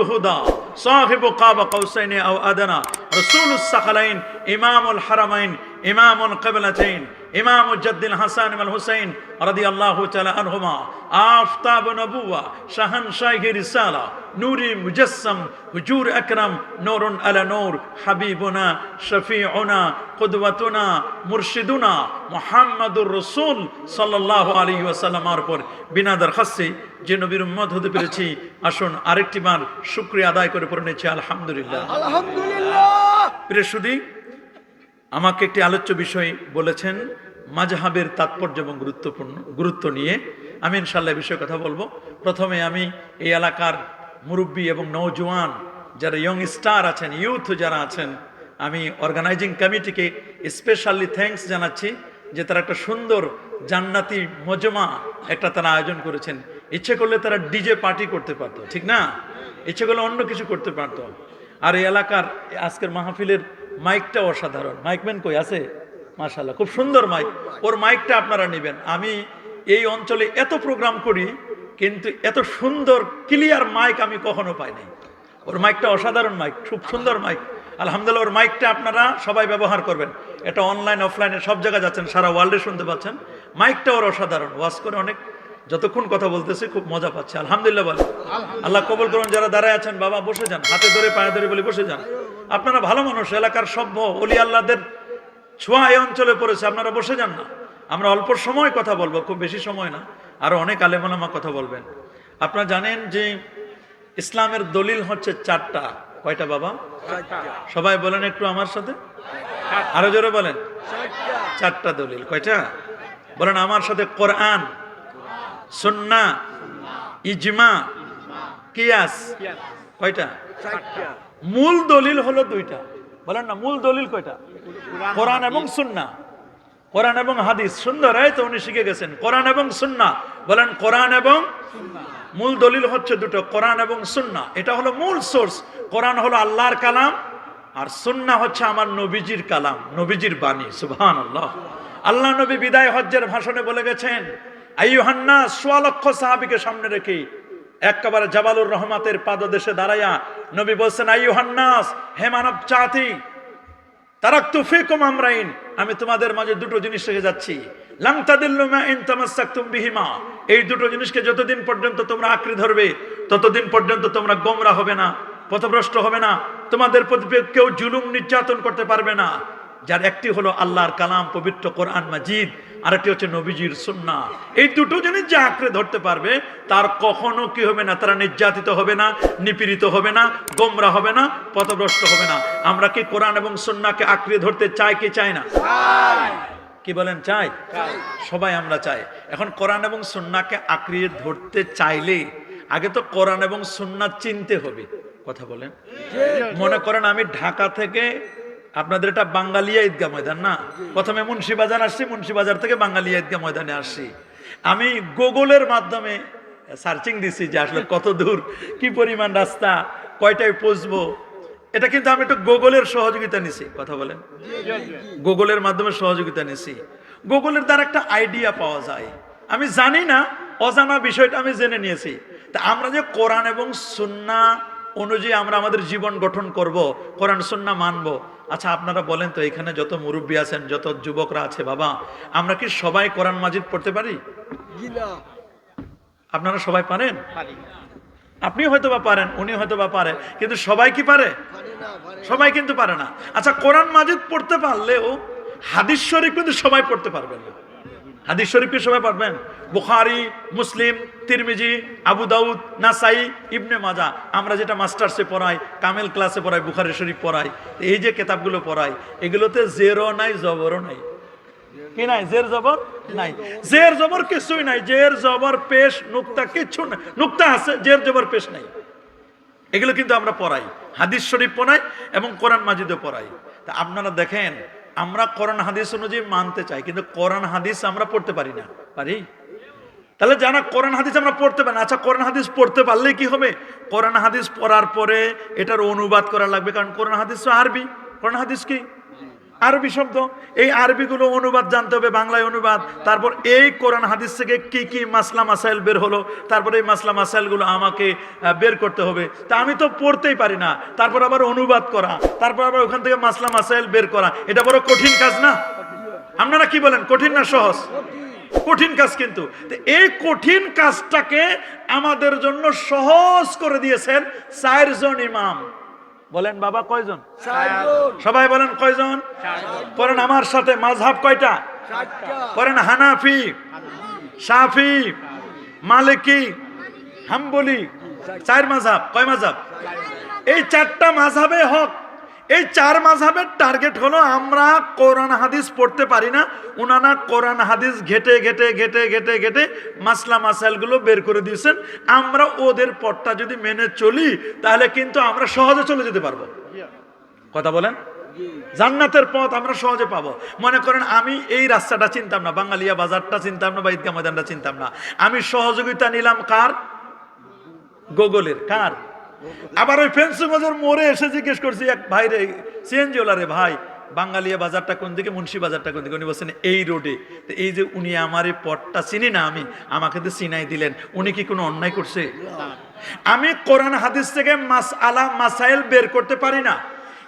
الهدى صاحب قاب قوسين أو أدنى رسول الثقلين إمام الحرمين إمام القبلتين ইমাম উজ্জদ্দিন হাসান ইমাল হুসাইন রাদি আল্লাহ আনহুমা আফতাব নবুয়া শাহান শাহি সালা নুরি মুজাসম হুজুর আকরাম নোরুন আলা নোর হাবিবুনা শফিউনা কুদওয়াতুনা মুর্শিদুনা মোহাম্মদুর রসুল সাল্লাহ আলী ওয়াসাল্লামার পর বিনা দরখাস্তে যে নবীর উম্মত হতে পেরেছি আসুন আরেকটি বার শুক্রিয়া আদায় করে পড়ে নিয়েছি আলহামদুলিল্লাহ। আলহামদুলিল্লাহ! প্রিয় সুদী আমাকে একটি আলোচ্য বিষয় বলেছেন মাঝহাবের তাৎপর্য এবং গুরুত্বপূর্ণ, গুরুত্ব নিয়ে। আমি ইনশাল্লাহ বিষয়ে কথা বলব। প্রথমে আমি এই এলাকার মুরব্বী এবং নৌজওয়ান যারা ইয়ং স্টার আছেন ইউথ যারা আছেন, আমি অর্গানাইজিং কমিটিকে স্পেশালি থ্যাঙ্কস জানাচ্ছি যে তারা একটা সুন্দর জান্নাতি মজমা একটা তারা আয়োজন করেছেন। ইচ্ছে করলে তারা ডিজে পার্টি করতে পারতো, ঠিক না? ইচ্ছে করলে অন্য কিছু করতে পারতো। আর এই এলাকার আজকের মাহফিলের মাইকটা অসাধারণ। মাইকম্যান কই আছে? মাশাল্লাহ খুব সুন্দর মাইক। ওর মাইকটা আপনারা নেবেন। আমি এই অঞ্চলে এত প্রোগ্রাম করি, কিন্তু এত সুন্দর ক্লিয়ার মাইক আমি কখনো পাই নাই। ওর মাইকটা অসাধারণ মাইক, খুব সুন্দর মাইক। আলহামদুলিল্লাহ, ওর মাইকটা আপনারা সবাই ব্যবহার করবেন। এটা অনলাইন অফলাইনে সব জায়গায় যাচ্ছেন, সারা ওয়ার্ল্ডে শুনতে পাচ্ছেন। মাইকটা ওর অসাধারণ, ওয়াজ করে অনেক যতক্ষণ কথা বলতেছে, খুব মজা পাচ্ছে। আলহামদুলিল্লাহ বলে। আল্লাহ কবুল করুন, যারা দাঁড়ায় আছেন, বাবা বসে যান, হাতে ধরে, পায়ে ধরে বলে বসে যান। আপনারা ভালো মানুষ, এলাকার সভ্য, অলি আল্লাহদের ছোঁয়া এই অঞ্চলে পড়েছে, আপনারা বসে যান না। আমরা অল্প সময় কথা বলব, খুব বেশি সময় না। আরও অনেক আলেমালামা কথা বলবেন। আপনারা জানেন যে ইসলামের দলিল হচ্ছে চারটা। কয়টা বাবা? সবাই বলেন একটু আমার সাথে। আরও জোরে বলেন। চারটা দলিল। কয়টা? বলেন আমার সাথে কোরআন। সুন্না, ইজমা, কিয়াস। কয়টা? মূল দলিল হলো দুইটা। বলেন না, মূল দলিল কয়টা? কোরআন এবং সুন্না। কোরআন এবং হাদিস। সুন্দর, এই তো উনি শিখে গেছেন। কোরআন এবং সুন্না। বলেন, কোরআন এবং মূল দলিল হচ্ছে দুটো, কোরআন এবং সুন্না। এটা হলো মূল সোর্স। কোরআন হলো আল্লাহর কালাম, আর সুন্না হচ্ছে আমার নবীজির কালাম, নবীজির বাণী। সুবহান আল্লাহ আল্লাহ নবী বিদায় হজ্জের ভাষণে বলে গেছেন আইয়ুহান্না সোয়া লক্ষ সাহাবিকে সামনে রেখে একেবারে জাবালুর রহমাতের পাদদেশে দাঁড়াইয়া নবী বলছেন, আইয়ুহান্নাস, হে মানব জাতি তারাক তুফিকুম আমরাইন, আমি তোমাদের মাঝে দুটো জিনিস রেখে যাচ্ছি। এই দুটো জিনিসকে যতদিন পর্যন্ত তোমরা আঁকড়ে ধরবে, ততদিন পর্যন্ত তোমরা গোমরা হবে না, পথভ্রষ্ট হবে না, তোমাদের প্রতি কেউ জুলুম নির্যাতন করতে পারবে না। যার একটি হলো আল্লাহর কালাম পবিত্র কোরআন মাজিদ আরেকটি হচ্ছে নবীজির সুন্না। এই দুটো জিনিস যে আঁকড়ে ধরতে পারবে তার কখনো কি হবে না? তারা নির্যাতিত হবে না নিপীড়িত হবে না গোমরা হবে না পথভ্রষ্ট হবে না। আমরা কি কোরআন এবং সুন্নাকে আঁকড়ে ধরতে চাই কি চাই না? কি বলেন চাই? সবাই আমরা চাই। এখন কোরআন এবং সুন্নাকে আঁকড়িয়ে ধরতে চাইলে আগে তো কোরআন এবং সুন্না চিনতে হবে। কথা বলেন? মনে করেন আমি ঢাকা থেকে আপনাদের এটা বাঙ্গালিয়া ঈদগাহ ময়দান না? প্রথমে মুন্সিবাজার আসছি, মুন্সিবাজার থেকে বাঙ্গালিয়া ঈদগাহ ময়দানে আসছি। আমি গুগলের মাধ্যমে সার্চিং দিছি যে আসলে কত দূর, কি পরিমাণ রাস্তা, কয়টায় পৌঁছবো। এটা কিন্তু আমি একটু গুগলের সহযোগিতা নিছি, কথা বলেন। গুগলের মাধ্যমে সহযোগিতা নিছি। গুগলের দ্বারা একটা আইডিয়া পাওয়া যায়। আমি জানি না, অজানা বিষয়টা আমি জেনে নিয়েছি। তা আমরা যে কোরআন এবং সুন্না অনুযায়ী আমরা আমাদের জীবন গঠন করব, কোরআন সুন্না মানব আচ্ছা আপনারা বলেন তো এখানে যত মুরব্বী আছেন যত যুবকরা আছে বাবা আমরা কি সবাই কোরআন মাজিদ পড়তে পারি? আপনারা সবাই পারেন? আপনি হয়তো বা পারেন উনি হয়তো বা পারে কিন্তু সবাই কি পারে। সবাই কিন্তু পারে না। আচ্ছা কোরআন মাজিদ পড়তে পারলেও হাদিস শরীফ কিন্তু সবাই পড়তে পারবেন না। হাদিস শরীফ কি সবাই পারবেন? বুখারি, মুসলিম, তিরমিজি, আবু দাউদ, নাসাই, ইবনে মাজা আমরা যেটা মাস্টার্সে পড়াই, কামেল ক্লাসে পড়াই, বুখারি শরীফ পড়াই, এই যে কেতাবগুলো পড়াই, এগুলোতে জেরো নাই, জবরও নাই। কি নাই? জের, জবর নাই। জের, জবর কিছুই নাই। জের, জবর, পেশ, নুক্তা কিচ্ছু নাই। নুক্তা আছে, জের, জবর, পেশ নাই। এগুলো কিন্তু আমরা পড়াই। হাদিস শরীফ পড়াই এবং কোরআন মাজিদও পড়াই। তা আপনারা দেখেন, আমরা কোরআন হাদিস অনুযায়ী মানতে চাই, কিন্তু কোরআন হাদিস আমরা পড়তে পারি না। পারি? তাহলে জানা কোরআন হাদিস আমরা পড়তে পারি আচ্ছা কোরআন হাদিস পড়তে পারলে কি হবে? কোরআন হাদিস পড়ার পরে এটার অনুবাদ করা লাগবে, কারণ কোরআন হাদিস তো আরবি। কোরআন হাদিস কি? আরবি শব্দ। এই আরবিগুলো অনুবাদ জানতে হবে, বাংলায় অনুবাদ। তারপর এই কোরআন হাদিস থেকে কি কি মাসলা মাসাইল বের হলো? তারপর এই মাসলা মাসাইলগুলো আমাকে বের করতে হবে। তা আমি তো পড়তেই পারি না। তারপর আবার অনুবাদ করা। তারপর আবার ওখান থেকে মাসলা মাসাইল বের করা। এটা বড় কঠিন কাজ না? আপনারা কি বলেন, কঠিন না সহজ? কঠিন কাজ কিন্তু। এই কঠিন কাজটাকে আমাদের জন্য সহজ করে দিয়েছেন চারজন ইমাম। বলেন বাবা কয়জন? সবাই বলেন কয়জন? পড়েন আমার সাথে মাঝহাব কয়টা? পড়েন হানাফি সাফি মালিকি হাম্বলি। চার মাঝাব কয় মাঝহাব। এই চারটা মাঝহাবে হক। এই চার মাঝহাবের টার্গেট হলো আমরা কোরআন হাদিস পড়তে পারি না উনানা কোরআন হাদিস ঘেটে ঘেটে ঘেটে ঘেটে ঘেটে মাসলা মাসাইলগুলো বের করে দিয়েছেন। আমরা ওদের পথটা যদি মেনে চলি, তাহলে কিন্তু আমরা সহজে চলে যেতে পারব। কথা বলেন? জান্নাতের পথ আমরা সহজে পাবো। মনে করেন আমি এই রাস্তাটা চিনতাম না বাঙালিয়া বাজারটা চিনতাম না, বা ঈদগা ময়দানটা চিনতাম না। আমি সহযোগিতা নিলাম কার? গুগলের, কার? আবার ওই ফেন্সুগঞ্জের মোড়ে এসে জিজ্ঞেস করছি এক ভাই রে সিএনজি ওলারে ভাই বাঙালিয়া বাজারটা কোন দিকে মুন্সি বাজারটা কোন দিকে? উনি বলছেন এই রোডে। তো এই যে উনি আমার এই পটটা চিনি না আমি আমাকে তো চিনাই দিলেন। উনি কি কোনো অন্যায় করছে? আমি কোরআন হাদিস থেকে মাস আলা মাসাইল বের করতে পারি না।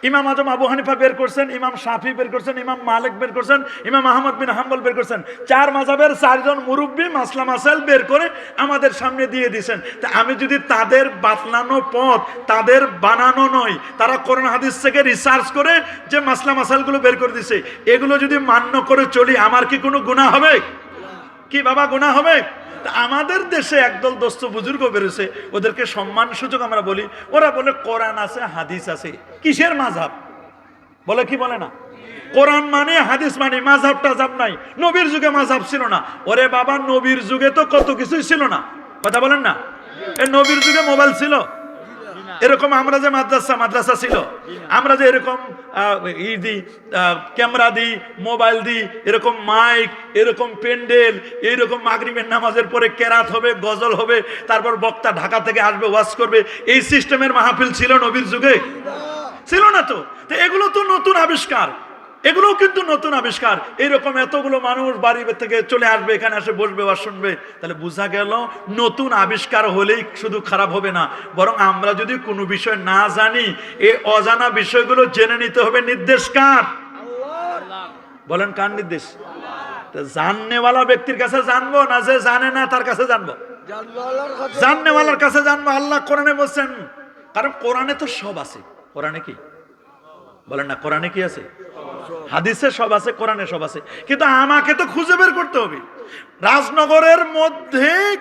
ইমাম আজম আবু হানিফা বের করছেন, ইমাম শাফি বের করছেন, ইমাম মালিক বের করছেন, ইমাম আহমদ বিন হাম্বল বের করছেন। চার মাজাবের চারজন মুরব্বী মাসলা মাসাইল বের করে আমাদের সামনে দিয়ে দিয়েছেন। তা আমি যদি তাদের বাতলানো পথ, তাদের বানানো নয়, তারা কোরআন হাদিস থেকে রিসার্চ করে যে মাসলা মাসাইলগুলো বের করে দিছে এগুলো যদি মান্য করে চলি, আমার কি কোনো গুণা হবে? কি বাবা গুণা হবে? তা আমাদের দেশে একদল দোস্ত বুজুর্গ বেরোছে, ওদেরকে সম্মান সূচক আমরা বলি। ওরা বলে, কোরআন আছে, হাদিস আছে। কিসের মাঝাব? বলে কি বলে না? কোরআন মানে হাদিস মানে মাঝাব টাজাব নাই। নবীর যুগে মাঝাব ছিল না। ওরে বাবা, নবীর যুগে তো কত কিছুই ছিল না। কথা বলেন না? এ নবীর যুগে মোবাইল ছিল? এরকম আমরা যে মাদ্রাসা মাদ্রাসা ছিল, আমরা যে এরকম ই দিই ক্যামেরা দিই মোবাইল দিই এরকম মাইক, এরকম প্যান্ডেল এইরকম মাগরিবের নামাজের পরে কেরাত হবে, গজল হবে, তারপর বক্তা ঢাকা থেকে আসবে, ওয়াজ করবে, এই সিস্টেমের মাহফিল ছিল নবীর যুগে। ছিল না তো এগুলো তো নতুন আবিষ্কার। এগুলোও কিন্তু নতুন আবিষ্কার। এইরকম এতগুলো মানুষ বাড়ি থেকে চলে আসবে, এখানে এসে বসবে বা শুনবে, তাহলে বোঝা গেল নতুন আবিষ্কার হলেই শুধু খারাপ হবে না। বরং আমরা যদি কোনো বিষয় না জানি, এই অজানা বিষয়গুলো জেনে নিতে হবে নির্দেশ কার? বলেন কার নির্দেশ? জাননেওয়ালা ব্যক্তির কাছে জানব না যে জানে না তার কাছে জানব? জাননেওয়ালার কাছে জানব, আল্লাহ কোরআনে বলছেন। কারণ কোরআনে তো সব আছে। কোরআনে কি? বলেন না, কোরআনে কি আছে? হাদিসে সব আছে কোরআনে সব আছে। কিন্তু আমাকে তো খুঁজে বের করতে হবে। রাজনগরের মধ্যে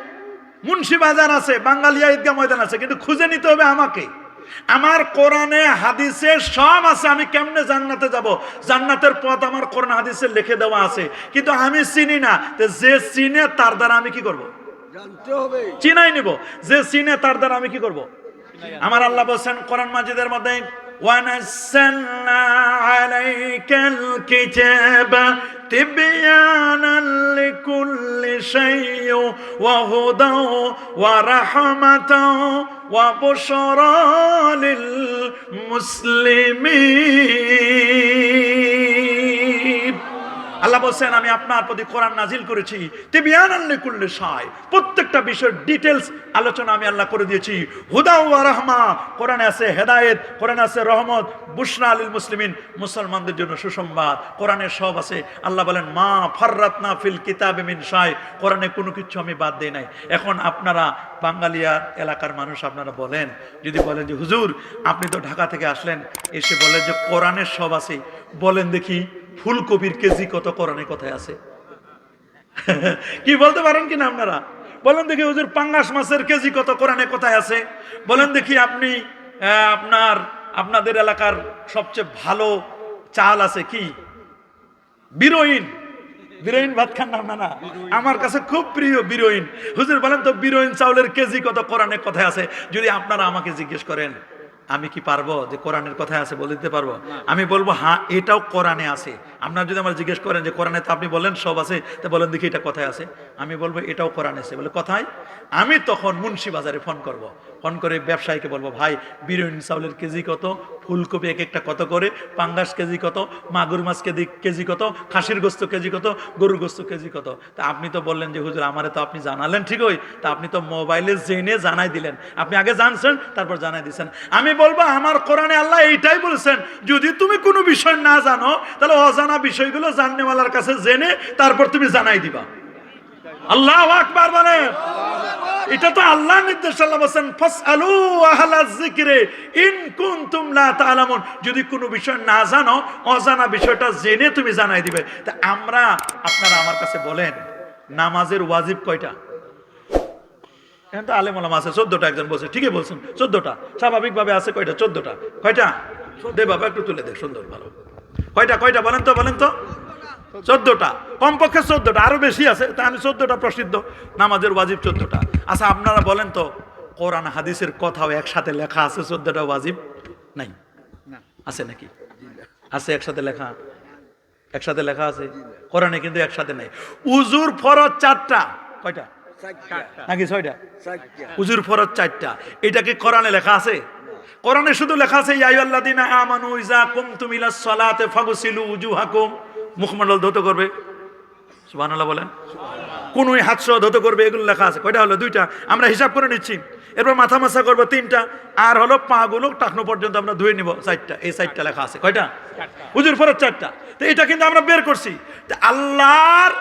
মুন্সি বাজার আছে বাঙ্গালিয়া ঈদগা ময়দান আছে কিন্তু খুঁজে নিতে হবে আমাকে। আমার কোরআনে হাদিসে সব আছে আমি কেমনে জান্নাতে যাব? জান্নাতের পথ আমার কোরআন হাদিসে লিখে দেওয়া আছে। কিন্তু আমি চিনি না যে চিনে তার দ্বারা আমি কি করব। জানতে হবে। চিনাই নিব। যে চিনে তার দ্বারা আমি কি করব? আমার আল্লাহ বলছেন কোরআন মাজিদের মধ্যে ونزلنا عليك الكتاب تبيانا لكل شيء وهدى ورحمة وبشرى للمسلمين আল্লাহ বলছেন, আমি আপনার প্রতি কোরআন নাজিল করেছি। প্রত্যেকটা বিষয়ের ডিটেলস আলোচনা আমি আল্লাহ করে দিয়েছি। হুদা ওয়া রাহমা, কোরআনে আছে হেদায়েত, কোরআনে আছে রহমত, বুশরা আলিল মুসলিমিন, মুসলমানদের জন্য সুসংবাদ। কোরআনে সব আছে। আল্লাহ বলেন, মা ফাররাতনা ফিল কিতাবে মিন সাই কোরআনে কোনো কিছু আমি বাদ দিই নাই। এখন আপনারা বাঙালিয়া এলাকার মানুষ আপনারা বলেন, যদি বলেন যে, হুজুর, আপনি তো ঢাকা থেকে আসলেন। এসে বলেন যে, কোরআনের সব আছে। বলেন দেখি। ফুলকপির কেজি কত কোরআনে কথায় আছে? কি বলতে পারেন কিনা আপনারা? বলেন দেখি হুজুর, পাঙ্গাস মাছের কেজি কত কোরআনে কোথায় আছে? বলেন দেখি আপনি আপনার, আপনাদের এলাকার সবচেয়ে ভালো চাল আছে কি? বিরোইন। বিরোইন ভাত খান না আপনারা? আমার কাছে খুব প্রিয় বিরোইন। হুজুর, বলেন তো বিরোইন চাউলের কেজি কত কোরআনে কথায় আছে? যদি আপনারা আমাকে জিজ্ঞেস করেন। আমি কি পারব যে কোরআনের কথায় আছে বলে দিতে পারব? আমি বলব হ্যাঁ এটাও কোরআনে আছে। আপনার যদি আমার জিজ্ঞেস করেন যে কোরআনে তো আপনি বলেন সব আছে। তা বলেন দেখি এটা কথায় আছে। আমি বলব, এটাও কোরআন এসে বলে, কথায়, আমি তখন মুন্সি বাজারে ফোন করব। ফোন করে ব্যবসায়ীকে বলব, ভাই, বিরিয়ানি, চাউলের কেজি কত? ফুলকপি এক একটা কত করে? পাঙ্গাস কেজি কত? মাগুর মাছ কেজি কেজি কত? খাসির গোস্ত কেজি কত? গরুর গোস্ত কেজি কত? তা আপনি তো বললেন যে, হুজুর, আমারে তো আপনি জানালেন ঠিকই। তা আপনি তো মোবাইলে জেনে জানাই দিলেন। আপনি আগে জানছেন, তারপর জানাই দিচ্ছেন আমি বলব, আমার কোরআনে আল্লাহ এইটাই বলছেন, যদি তুমি কোনো বিষয় না জানো, তাহলে অজানা বিষয়গুলো জাননেওয়ালার কাছে জেনে তারপর তুমি জানাই দিবা। আল্লাহ আকবার বলেন এটা তো আল্লাহ নির্দেশ, আল্লাহ বলছেন যদি কোনো বিষয় না জানো, অজানা বিষয়টা জেনে তুমি জানাই দিবে। তা আমরা, আপনারা আমার কাছে বলেন, নামাজের ওয়াজিব কয়টা? এখন তো আলেম ওলামা আছে, চোদ্দটা একজন বলছে, ঠিকই বলছেন, চোদ্দটা। স্বাভাবিকভাবে আছে কয়টা? চোদ্দটা। কয়টা? দে বাবা, একটু তুলে দে, সুন্দর, ভালো। কয়টা কয়টা বলেন তো বলেন তো? চোদ্দটা কমপক্ষে চোদ্দটা আরও বেশি আছে তা আমি চোদ্দটা প্রসিদ্ধ নামাজের ওয়াজিব চোদ্দটা। আচ্ছা আপনারা বলেন তো কোরআন হাদিসের কথাও একসাথে লেখা আছে চোদ্দটা ওয়াজিব? নাই? আছে নাকি? আছে একসাথে লেখা? একসাথে লেখা আছে? কোরআনে কিন্তু একসাথে নাই। উজুর ফরজ চারটা। কয়টা? নাকি ছয়টা? উজুর ফরজ চারটা। এটা কি কোরআনে লেখা আছে? কোরআনে শুধু লেখা আছে ইয়া আইয়ুহাল্লাযীনা আমানু ইযা কুমতুম ইলাস সালাতে ফাগসিলু উজুহাকুম। মুখমণ্ডল ধৌত করবে। সুবাহ বলেন। কোন ওই হাত সহ ধৌত করবে এগুলো লেখা আছে। কয়টা হলো? দুইটা। আমরা হিসাব করে নিচ্ছি। এরপর মাথা মাসা করব তিনটা। আর হলো পা গুলো টাকনো পর্যন্ত আমরা ধুয়ে নিব চারটা এই চারটা লেখা আছে। কয়টা? হুজুর ফরজ চারটা। তো এটা কিন্তু আমরা বের করছি। আল্লাহর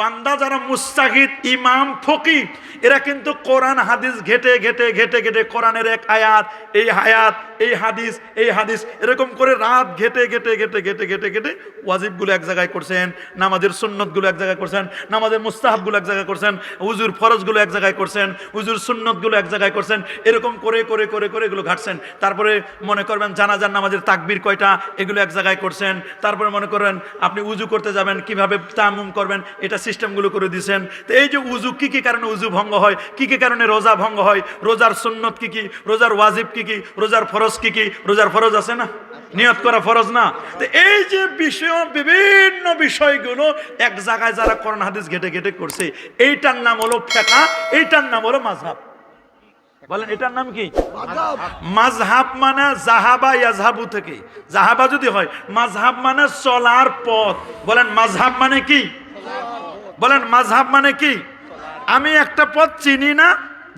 বান্দা যারা মুস্তাহিদ, ইমাম ফকির এরা কিন্তু কোরআন, হাদিস ঘেটে ঘেটে ঘেটে ঘেটে কোরআনের এক আয়াত, এই হায়াত এই হাদিস এই হাদিস, এরকম করে রাত ঘেটে ঘেটে ঘেটে ঘেটে ঘেটে ঘেটে ওয়াজিবগুলো এক জায়গায় করছেন, নামাজের সুন্নতগুলো এক জায়গায় করছেন, নামাজের মুস্তাহাবগুলো এক জায়গায় করছেন উজুর ফরজগুলো এক জায়গায় করছেন উজুর সুন্নতগুলো এক জায়গায় করছেন, এরকম করে করে করে করে এগুলো ঘাটছেন। তারপরে মনে করবেন জানাজার নামাজের তাকবির কয়টা, এগুলো এক জায়গায় করছেন। তারপরে মনে করেন আপনি উজু করতে যাবেন, কীভাবে তামুম করবেন, এটা সিস্টেমগুলো করে দিয়েছেন। তো এই যে উজু কি কি কারণে উজু ভঙ্গ হয়? কি কি কারণে রোজা ভঙ্গ হয়? রোজার সুন্নত কি কি? রোজার ওয়াজিব কি কি? রোজার ফরজ কি কি? রোজার ফরজ আছে না? নিয়ত করা ফরজ না? তো এই যে বিষয় বিভিন্ন বিষয়গুলো এক জায়গায় যারা করোনা হাদিস ঘেটে ঘেটে করছে এইটার নাম হলো ফেকা এইটার নাম হলো মাঝহাব বলেন এটার নাম কি? মাঝহাব মানে জাহাবা ইয়াজহাবু থেকে। জাহাবা যদি হয় মাঝহাব মানে চলার পথ। বলেন মাঝহাব মানে কি? বলেন মাঝহাব মানে কি? আমি একটা পথ চিনি না,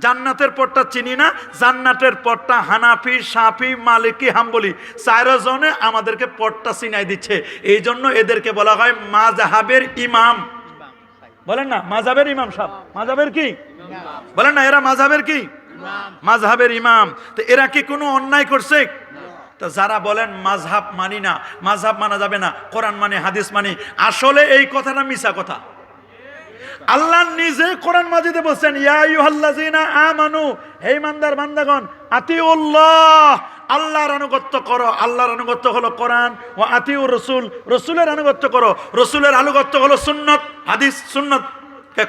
জান্নাতের পথটা চিনি না, জান্নাতের পথটা হানাফি, সাফি, মালিকি, হাম্বলি চারজনে আমাদেরকে পথটা চিনাই দিচ্ছে। এই জন্য এদেরকে বলা হয় মাঝহাবের ইমাম। বলেন না মাঝহাবের ইমাম সাহ মাঝহাবের কি? বলেন না, এরা মাঝহাবের কি? মাঝহাবের ইমাম। তো এরা কি কোনো অন্যায় করছে? তো যারা বলেন মাঝহাব মানি না মাঝহাব মানা যাবে না, কোরআন মানে হাদিস মানি, আসলে এই কথাটা মিছা কথা। আল্লাহ নিজে কোরআন মাজিদে বলছেন, ইয়া আইয়ুহাল্লাযিনা আমানু হে ইমানদার বান্দাগণ, আতিউল্লাহ আল্লাহর আনুগত্য করো। আল্লাহর আনুগত্য হলো কোরআন ও আতিউর রসুল রসুলের আনুগত্য করো। রসুলের আনুগত্য হলো সুন্নত, হাদিস, সুন্নত।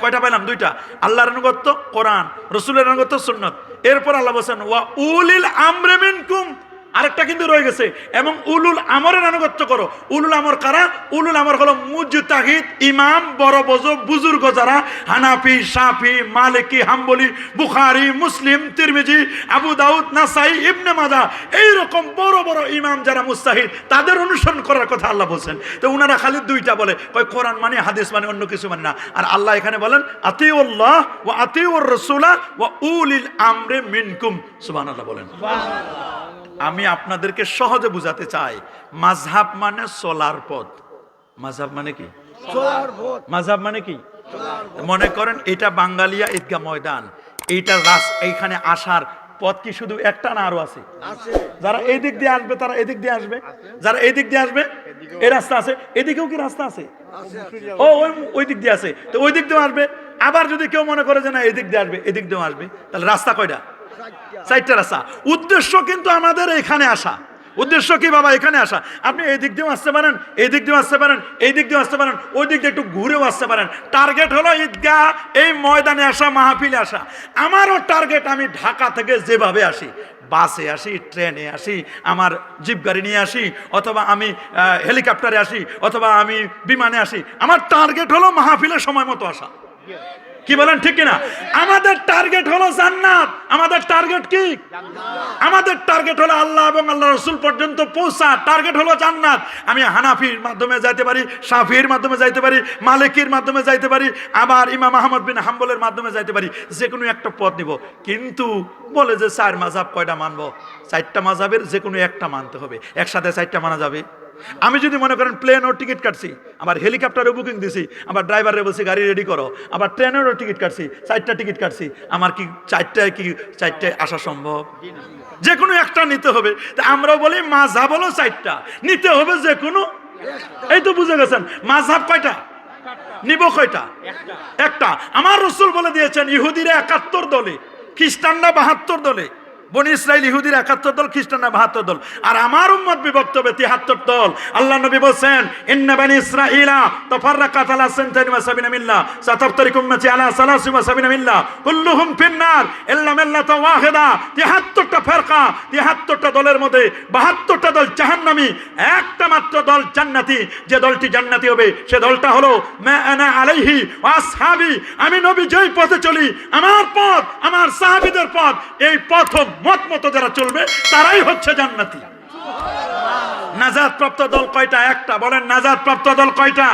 কয়টা পাইলাম? দুইটা। আল্লাহর আনুগত্য কোরআন, রসুলের আনুগত্য সুন্নত। এরপর আল্লাহ বলছেন, ওয়া উলিল আমরে মিনকুম আরেকটা কিন্তু রয়ে গেছে। এবং উলুল আমরের আনুগত্য করো। উলুল আমর কারা? উলুল আমর হলো মুজতাহিদ, ইমাম, বড় বজ, বুজুর্গ যারা, হানাফি সাফি মালিকি, হাম্বলি, বুখারি, মুসলিম, তিরমিজি, আবু দাউদ, নাসাই, ইবনে মাজা এইরকম বড় বড় ইমাম যারা মুস্তাহিদ তাদের অনুসরণ করার কথা আল্লাহ বলছেন। তো উনারা খালি দুইটা বলে, কয় কোরআন মানে হাদিস মানে অন্য কিছু মানে না। আর আল্লাহ এখানে বলেন, আতিউল্লাহ ও আতিউর রসুলা ও উলিল আমরে মিনকুম। সুবহানাল্লাহ বলেন। আমি আপনাদেরকে সহজে বুঝাতে চাই। মাঝহাব মানে চলার পথ। মাঝহাব মানে কি? মাঝহাব মানে কি? মনে করেন এটা বাঙ্গালিয়া ঈদগা ময়দান। এইটা রাস এইখানে আসার পথ কি শুধু একটা না আরও আছে? যারা এই দিক দিয়ে আসবে তারা এদিক দিয়ে আসবে। যারা এই দিক দিয়ে আসবে এই রাস্তা আছে। এদিকেও কি রাস্তা আছে। ও ওই ওই দিক দিয়ে আছে। তো ওই দিক দিয়েও আসবে। আবার যদি কেউ মনে করে যে না এদিক দিয়ে আসবে এদিক দিয়েও আসবে তাহলে রাস্তা কয়টা? চারটা রাস্তা। উদ্দেশ্য কিন্তু আমাদের এখানে আসা। উদ্দেশ্য কি বাবা, এখানে আসা। আপনি এই দিক দিয়েও আসতে পারেন, এই দিক দিয়েও আসতে পারেন, এই দিক দিয়েও আসতে পারেন, ওই দিক দিয়ে একটু ঘুরেও আসতে পারেন। টার্গেট হলো ঈদগাহ, এই ময়দানে আসা, মাহফিলে আসা। আমারও টার্গেট, আমি ঢাকা থেকে যেভাবে আসি, বাসে আসি, ট্রেনে আসি, আমার জিপ গাড়ি নিয়ে আসি, অথবা আমি হেলিকপ্টারে আসি, অথবা আমি বিমানে আসি। আমার টার্গেট হলো মাহফিলের সময় মতো আসা। কি বলেন, ঠিক কিনা? আমাদের টার্গেট হলো জান্নাত। আমাদের টার্গেট কি? আমাদের টার্গেট হলো আল্লাহ এবং আল্লাহ রসুল পর্যন্ত পৌঁছা। টার্গেট হলো জান্নাত। আমি হানাফির মাধ্যমে যাইতে পারি, সাফির মাধ্যমে যাইতে পারি, মালিকির মাধ্যমে যাইতে পারি, আবার ইমাম আহমদ বিন হাম্বলের মাধ্যমে যাইতে পারি, যে কোনো একটা পথ নিব। কিন্তু বলে যে চার মাঝাব কয়টা মানবো? চারটা মাঝাবের যে কোনো একটা মানতে হবে। একসাথে চারটা মানা যাবে। আমি যদি মনে করেন প্লেনও টিকিট কাটছি আবার হেলিকপ্টারও বুকিং দিছি আবার ড্রাইভারে বলছি, গাড়ি রেডি করো। আবার ট্রেনেরও টিকিট কাটছি, চারটা টিকিট কাটছি, আমার কি চারটায় কি চারটায় আসা সম্ভব? যে কোনো একটা নিতে হবে। তা আমরাও বলি মাঝাব হলো চারটা, নিতে হবে যে কোনো এই তো বুঝে গেছেন মাঝাব কয়টা? নিব কয়টা? একটা। আমার রসুল বলে দিয়েছেন, ইহুদিরা একাত্তর দলে, খ্রিস্টানরা বাহাত্তর দলে। বনি ইসরায়েল ইহুদির একাত্তর দল, খ্রিস্টানরা বাহাত্তর দল। আর আমার উম্মত বিভক্ত হবে তিহাত্তর দল। আল্লাহ নবী বলছেন, ইন্না বানি ইসরাইলা তাফাররাকাত আলা সানতাইন ওয়া সাবিনা মিল্লাহ সাতাফতারিক উম্মতি আলা সালাসি ওয়া সাবিনা মিল্লাহ কুল্লুহুম ফিন্নার, ইল্লা মিল্লাতা ওয়াহিদা। 73টা ফেরকা 73টা দলের মধ্যে 72টা দল জাহান্নামী, একটা মাত্র দল জান্নাতি। যে দলটি জান্নাতি হবে, সে দলটা হলো, মা আলাইহি ওয়া আসহাবি। আমি নবী যেই পথে চলি, আমার পথ, আমার সাহাবীদের পথ, এই পথ মত মতো যারা চলবে, তারাই হচ্ছে জান্নাতি। নাজাদ প্রাপ্ত দল কয়টা? একটা। বলেন নাজাদ প্রাপ্ত দল কয়টা?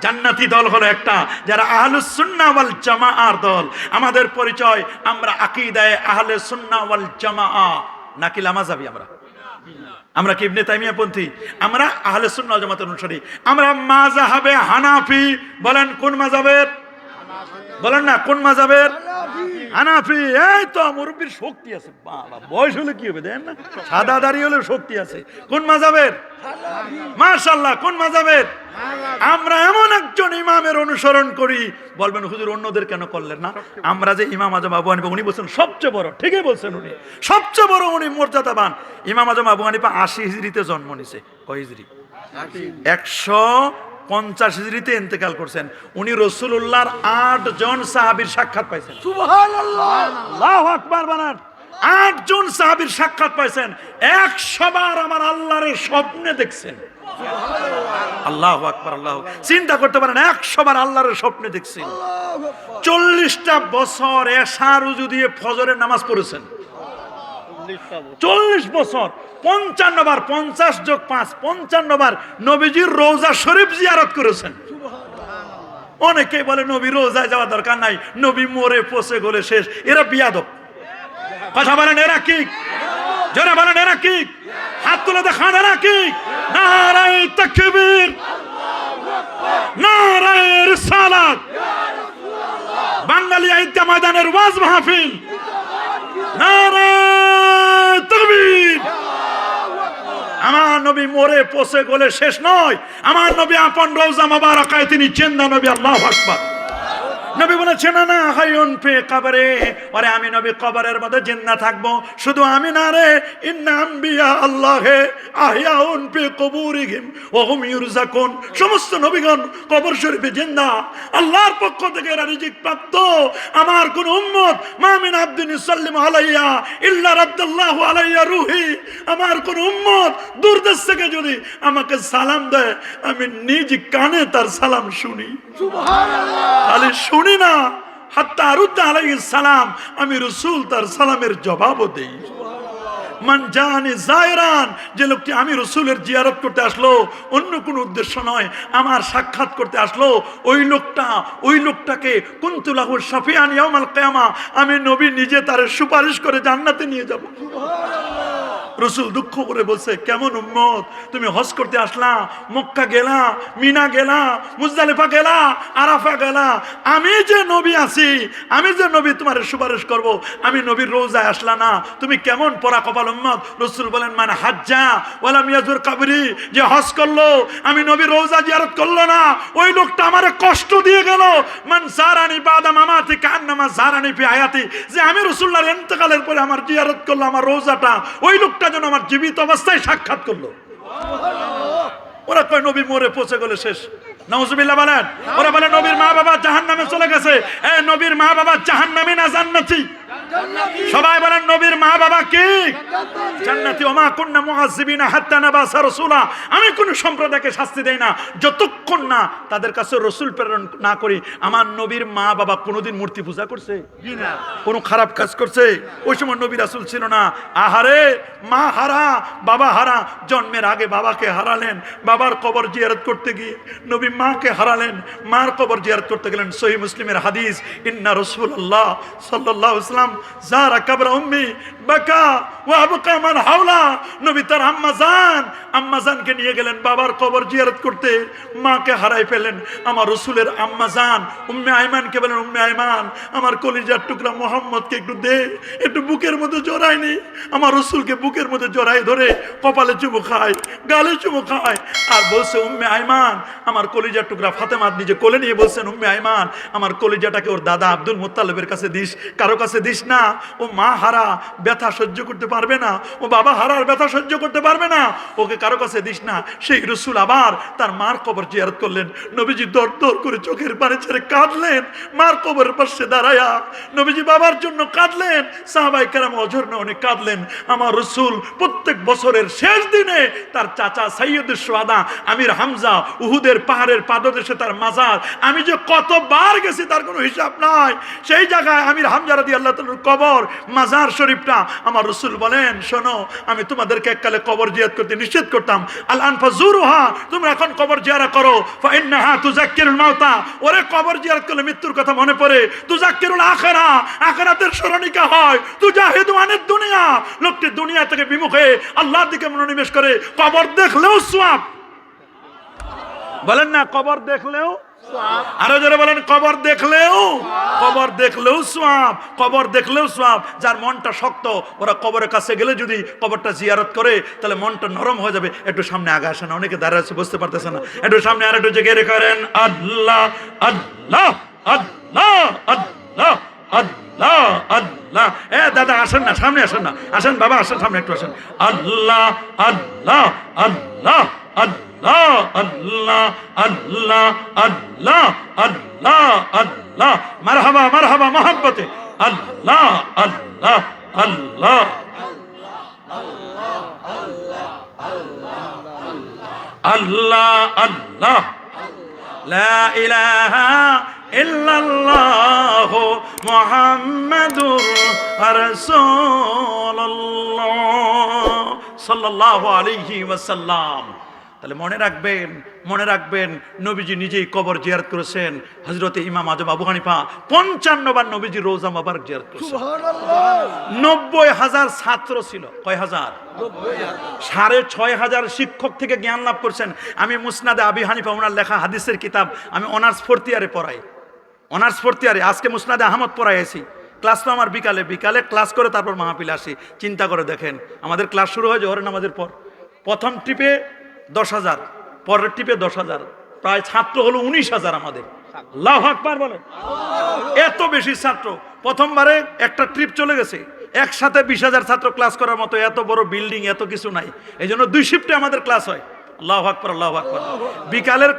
জান্নাতি দল হলো একটা। যারা আহলুস সুন্নাহ ওয়াল জামাআর দল। আমাদের পরিচয়, আমরা আকীদায়ে আহলে সুন্নাহ ওয়াল জামাআ। নাকি লামাজাবি আমরা? আমরা কি ইবনে তাইমিয়া পন্থী? আমরা আহলে ওয়াল জামাতের অনুসারী। আমরা মাযহাবে হানাফি। বলেন, কোন মাযহাবের? বলেন না, কোন মাযহাবের? হানাফি এই তো মুরব্বীর শক্তি আছে। বাবা, বয়স হলে কি হবে দেন না? সাদা দাড়ি হলে শক্তি আছে। কোন মাযহাবের মাশাআল্লাহ, কোন মাযহাবের আমরা এমন একজন ইমামের অনুসরণ করি। বলবেন, হুজুর, অন্যদের কেন করলেন না? আমরা যে ইমাম আজম আবু হানিফা, উনি বলছেন, সবচেয়ে বড়। ঠিকই বলছেন উনি। সবচেয়ে বড় উনি মর্যাদাবান। ইমাম আজম আবু হানিফা আশি হিজড়িতে জন্ম নিছে। কয় হিজড়ি? একশো পঞ্চাশ হিজড়িতে ইন্তেকাল করছেন। উনি রসুল্লাহর আট জন সাহাবির সাক্ষাৎ পাইছেন। বানান। আটজন সাহাবীর সাক্ষাৎ পাইছেন। একশো বার আমার আল্লাহর স্বপ্নে দেখছেন। আল্লাহ আকবার আল্লাহ চিন্তা করতে পারেন একশো বার আল্লাহর স্বপ্নে দেখছেন। চল্লিশটা বছর উজু দিয়ে ফজরের নামাজ পড়েছেন। চল্লিশ বছর। পঞ্চান্ন বার পঞ্চাশ যোগ পাঁচ পঞ্চান্ন বার নবীজির রোজা শরীফ জিয়ারত করেছেন। অনেকেই বলে নবী রোজায় যাওয়া দরকার নাই নবী মরে পচে গলে শেষ। এরা বিয়াদব। কথা বলেন এরা কি? যারা বলেন এরা কি? হাত তুলে দেখান এরা কি? নারায় তাকবীর। নারায় রিসালাত। বাঙালি আইত্যা ময়দানের ওয়াজ মাহফিল। নারায় তাকবীর আমার নবী মরে, পচে গলে শেষ নয়। আমার নবী আপন রোজা মোবারকায় তিনি চেন্দা নবী, আল্লাহ আকবার। নবী বলেছে না না হাইউন পে কবরে। ওরে আমি নবী কবরের মধ্যে জিন্দা থাকব। শুধু আমি না রে ইন্না আম্বিয়া আল্লাহে আহিয়াউন পে কবুরিহিম ওয়া হুম ইউরজাকুন। সমস্ত নবীগণ কবর শরীফে জিন্দা আল্লাহর পক্ষ থেকে এরা রিজিক প্রাপ্ত। আমার কোন উম্মত মা মিন আব্দিন ইসাল্লিম আলাইয়া ইল্লা রাদ্দাল্লাহু আলাইয়া রুহি। আমার কোন উম্মত দূরদেশ থেকে যদি আমাকে সালাম দেয় আমি নিজ কানে তার সালাম শুনি। সুবহানাল্লাহ। তাহলে শুনি না, হাত্তা আরুদ্দা আলাইহিস সালাম, আমি রসুল তার সালামের জবাবও দেই। জায়রান যে লোকটি আমি রসুলের জিয়ারত করতে আসলো, অন্য কোনো উদ্দেশ্য নয়, আমার সাক্ষাৎ করতে আসলো, ওই লোকটা, ওই লোকটাকে কুন্তুলাহুর আমি নবী নিজে তার সুপারিশ করে জান্নাতে নিয়ে যাব। রসুল দুঃখ করে বলছে, কেমন উম্মত? তুমি হজ করতে আসলা, মক্কা গেলা, মিনা গেলা, মুজদালিফা গেলা, আরাফা গেলা। আমি যে নবী আছি, আমি যে নবী তোমার সুপারিশ করব, আমি নবীর রোজায় আসলা না। তুমি কেমন পরা কপাল উম্মত? রসুল বলেন মানে হাজ্জা ওয়ালা মিয়াজুর কাবরি, যে হজ করল, আমি নবীর রোজা জিয়ারত করল না। ওই লোকটা আমারে কষ্ট দিয়ে গেল। মান সারানি বাদা মামাতি কান্নামা সারানি ফি আয়াতি যে আমি রসুল্লাহর ইন্তেকালের পরে আমার জিয়ারত করল, আমার রোজাটা, ওই লোকটা যেন আমার জীবিত অবস্থায় সাক্ষাৎ করল। ওরা কয়, নবী মরে পৌঁছে গেলে শেষ। নওজুবিল্লাহ বলেন। ওরা বলে, নবীর মা বাবা জাহান নামে চলে গেছে। এ, নবীর মা বাবা জাহান নামে না জান্নাতি? সবাই বলেন, নবীর মা বাবা কি? জান্নাতি রাসূলা। আমি কোন সম্প্রদায়কে শাস্তি দেই না। যতক্ষণ না তাদের কাছে রসুল প্রেরণ না করি, আমার নবীর মা বাবা কোনোদিন মূর্তি পূজা করছে? কোনো খারাপ কাজ করছে? ওই সময় নবী রাসূল ছিল না। আহারে, মা হারা, বাবা হারা। জন্মের আগে বাবাকে হারালেন, বাবার কবর জিয়ারত করতে গিয়ে নবী মাকে হারালেন, মার কবর জিয়ারত করতে গেলেন। সহি মুসলিমের হাদিস, ইন্না রসুল্লাহ সাল্লাহ ইসলাম যারা কাবরা উম্মি, বাকা ও আবকা মান হাওলা। নবী তার আম্মা জান, আম্মা জানকে নিয়ে গেলেন বাবার কবর জিয়ারত করতে। মাকে হারাই ফেলেন আমার রসুলের আম্মা জান, উম্মে আইমানকে বলেন, উম্মে আইমান আমার কলিজার টুকরা মোহাম্মদকে একটু দে, একটু বুকের মধ্যে জড়ায়নি আমার রসুলকে বুকের মধ্যে জড়াই ধরে কপালে চুমু খায়, গালে চুমু খায়। আর বলছে, উম্মে আইমান আমার কলিজার টুকরা ফাতেমাত নিজে কোলে নিয়ে বলছেন, উম্মে আইমান আমার কলিজাটাকে ওর দাদা আব্দুল মোত্তালেবের কাছে দিস, কারও কাছে দিস না, ও মা হারা ব্যথা সহ্য করতে পারবে না, ও বাবা হারার ব্যথা সহ্য করতে পারবে না, ওকে কারও কাছে দিস না। সেই রসুল আবার তার মার কবর জিয়ারত করলেন। নবীজি দর দর করে চোখের পানি ছেড়ে কাঁদলেন। মার কবরের পাশে দাঁড়ায়া নবীজি বাবার জন্য কাঁদলেন। সাহাবাই কেরাম অঝর্ণ অনেক কাঁদলেন। আমার রসুল প্রত্যেক বছরের শেষ দিনে তার চাচা সৈয়দ সোয়াদা আমির হামজা, উহুদের পাহাড়ের পাদদেশে তার মাজার। আমি যে কতবার গেছি তার কোনো হিসাব নাই। সেই জায়গায় আমির হামজা রাদি আল্লাহ কবর, মাজার শরীফটা। আমার রসুল বলেন, শোনো, আমি তোমাদেরকে এককালে কবর জিয়াদ করতে নিষেধ করতাম। আল আনফা তোমরা এখন কবর জিয়ারা করো। ওরে কবর জিয়ারত করলে মৃত্যুর কথা মনে পড়ে। আখিরা, আখিরাতের স্মরণিকা হয়। দুনিয়া। লোকটি দুনিয়া থেকে বিমুখ হয়ে আল্লাহর দিকে মনোনিবেশ করে কবর দেখলেও সোয়াব। বলেন না, কবর দেখলেও আরও জোরে বলেন, কবর দেখলেও কবর দেখলেও সোয়াব কবর দেখলেও সোয়াব যার মনটা শক্ত, ওরা কবরের কাছে গেলে যদি কবরটা জিয়ারত করে, তাহলে মনটা নরম হয়ে যাবে। একটু সামনে আগে আসে না অনেকে দাঁড়িয়ে আছে, বুঝতে পারতেছে না। একটু সামনে আর একটু জেগে করেন, আল্লাহ আল্লাহ আল্লাহ আল্লাহ আল্লাহ আল্লাহ। এ দাদা, আসেন না, সামনে আসেন না। আসেন বাবা, আসেন সামনে একটু আসেন। আল্লাহ আল্লাহ আল্লাহ। আল্লাহ আল্লাহ আল্লাহ আল্লাহ আল্লাহ আল্লাহ মারহাবা মারহাবা মোহাব্বতে আল্লাহ আল্লাহ আল্লাহ আল্লাহ আল্লাহ লা ইলাহা ইল্লাল্লাহ মুহাম্মাদুর রাসূলুল্লাহ সাল্লাল্লাহু আলাইহি ওয়াসাল্লাম তাহলে মনে রাখবেন মনে রাখবেন নবীজি নিজেই কবর জিয়ারত করেছেন। হজরতে ইমাম আজম আবু হানিফা পঞ্চান্ন বার নবীজি রোজা মোবারক জিয়ারত করেছেন। নব্বই হাজার ছাত্র ছিল। কয় হাজার? সাড়ে ছয় হাজার শিক্ষক থেকে জ্ঞান লাভ করছেন। আমি মুসনাদে আবি হানিফা ওনার লেখা হাদিসের কিতাব আমি অনার্স ফোর্থ ইয়ারে পড়াই। অনার্স ফোর্থ ইয়ারে আজকে মুসনাদে আহমদ পড়াই আছি ক্লাস তো আমার বিকালে বিকালে ক্লাস করে তারপর মাহফিলে আসি। চিন্তা করে দেখেন আমাদের ক্লাস শুরু হয় জোহরের নামাজের পর। প্রথম ট্রিপে দশ হাজার, পরের টিপে দশ হাজার, প্রায় ছাত্র হলো উনিশ হাজার আমাদের। লাভ আকবার বলে এত বেশি ছাত্র। প্রথমবারে একটা ট্রিপ চলে গেছে। একসাথে বিশ হাজার ছাত্র ক্লাস করার মতো এত বড় বিল্ডিং, এত কিছু নাই। এই জন্য দুই শিফটে আমাদের ক্লাস হয়। আল্লাহ আকবর আল্লাহ আকবর। বিকালের